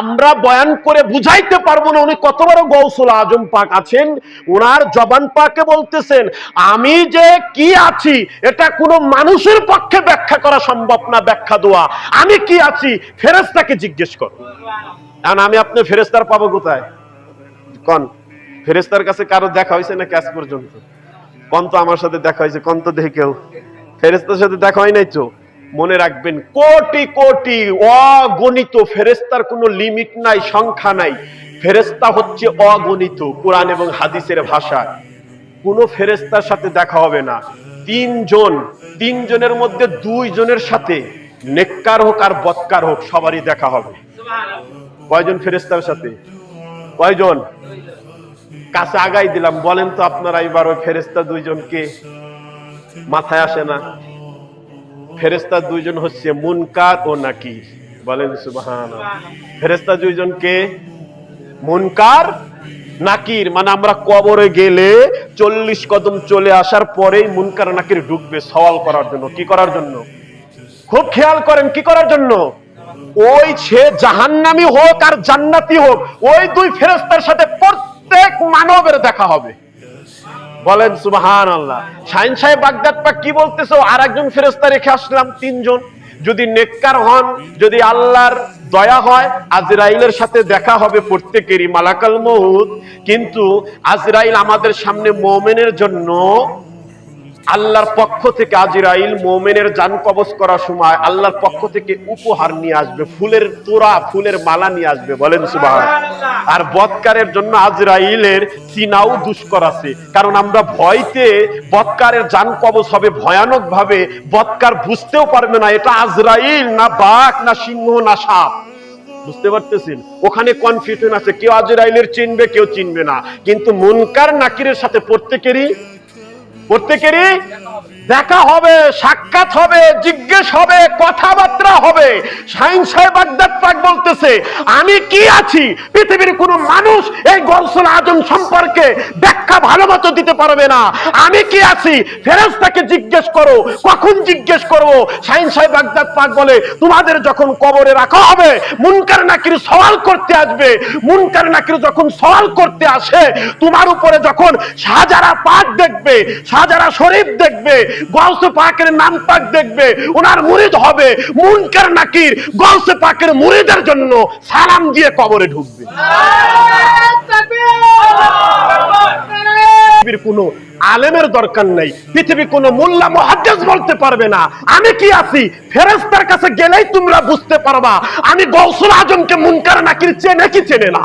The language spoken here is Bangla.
আমরা বয়ান করে বুঝাইতে পারব না। উনি কত বড় গৌসুল আজম পাক আছেন ওনার জবান পাকে বলতেছেন, আমি যে কি আছি, এটা কোনো মানুষের পক্ষে ব্যাখ্যা করা সম্ভব না, ব্যাখ্যা দেওয়া। আমি কি আছি ফেরেস্তাকে জিজ্ঞেস করো। কারণ আমি আপনি ফেরেস্তার পাবো কোথায়? কন ফেরেস্তার কাছে কারও দেখা হয়েছে না ক্যাশ পর্যন্ত? কন তো আমার সাথে দেখা হয়েছে, কন তো দেখে কেউ? ফেরেস্তার সাথে দেখা হয় নাই তো? মনে রাখবেন, কোটি কোটি অগণিত ফেরেস্তার কোনো লিমিট নাই, সংখ্যা নাই। ফেরেস্তা হচ্ছে অগণিত, কোরআন এবং হাদিসের ভাষা। কোন ফেরেস্তার সাথে দেখা হবে না। তিনজন, তিনজনের মধ্যে দুইজনের সাথে নেককার হোক আর বৎকার হোক, সবারই দেখা হবে। কয়জন ফেরেস্তার সাথে? কয়জন? কাছে আগাই দিলাম, বলেন তো আপনারা এবার ওই ফেরেস্তা দুইজনকে মাথায় আসে না? ফেরেস্তা দুইজন হচ্ছে মুনকার ও নাকি বলেন সুবহান ফেরেস্তা দুইজনকে মুনকার, নাকির। মানে আমরা কবরে গেলে চল্লিশ কদম চলে আসার পরেই মুনকার, নাকির ঢুকবে সওয়াল করার জন্য। কি করার জন্য? খুব খেয়াল করেন, কি করার জন্য? ওই সে জাহান্নামি হোক আর জান্নাতি হোক, ওই দুই ফেরেস্তার সাথে প্রত্যেক মানবের দেখা হবে। বলেন সুবাহান আল্লাহ শাহিন সাহেব বাগদাদ পাক কি বলতেছো? আর একজন ফেরেস্তা রেখে আসলাম, তিনজন। যদি নেককার হন, যদি আল্লাহর দয়া হয়, আজরাইলের সাথে দেখা হবে প্রত্যেকেরই মালাকাল মহুদ কিন্তু আজরাইল আমাদের সামনে মোমেনের জন্য আল্লাহর পক্ষ থেকে আজরাইল মোমেনের জান কবজ করার সময় আল্লাহর পক্ষ থেকে উপহার নিয়ে আসবে, ফুলের তোরা ফুলের মালা নিয়ে আসবে, বলেন সুবাহ আর বৎকারের জন্য আজরাইলের চিনাও দুষ্কর আছে। কারণ আমরা ভয়তে বৎকারের জান কবজ হবে ভয়ানক ভাবে বৎকার বুঝতেও পারবে না এটা আজরাইল না বাঘ, না সিংহ, না সাপ। বুঝতে পারতেছেন? ওখানে কনফিউশন আছে, কেউ আজরাইলের চিনবে, কেউ চিনবে না। কিন্তু মুনকার নাকিরের সাথে প্রত্যেকেরই প্রত্যেকেরই দেখা হবে, সাক্ষাৎ হবে, জিজ্ঞেস হবে, কথাবার্তা হবে। সাইন সাহেব বাগদাদ বলতেছে, আমি কি আছি? পৃথিবীর কোন মানুষ এই গরসুল আজম সম্পর্কে ব্যাখ্যা ভালো মতো দিতে পারবে না। আমি কি আছি? ফেরেশতাকে জিজ্ঞেস করো, কখন জিজ্ঞেস করব? সাইন সাহেব বাগদাদ পাক বলে, তোমাদের যখন কবরে রাখা হবে, মুনকার নাকির সওয়াল করতে আসবে। মুনকার নাকির যখন সওয়াল করতে আসে, তোমার উপরে যখন সাজারা পাক দেখবে সাজারা শরীফ দেখবে গৌসে পাকের নাম পাক দেখবে, ওনার মুরিদ হবে মুনকার নাকির। গৌসে পাকের মুরিদের জন্য সালাম দিয়ে কবরে ঢুকবে। কোনো আলেমের দরকার নাই, পৃথিবী কোনো মোল্লা মহাদ্দেশ বলতে পারবে না। আমি কি আছি? ফেরেস্তার কাছে গেলেই তোমরা বুঝতে পারবা। আমি গৌসুল আজমকে মুনকার নাকির চেনে কি চেনে না?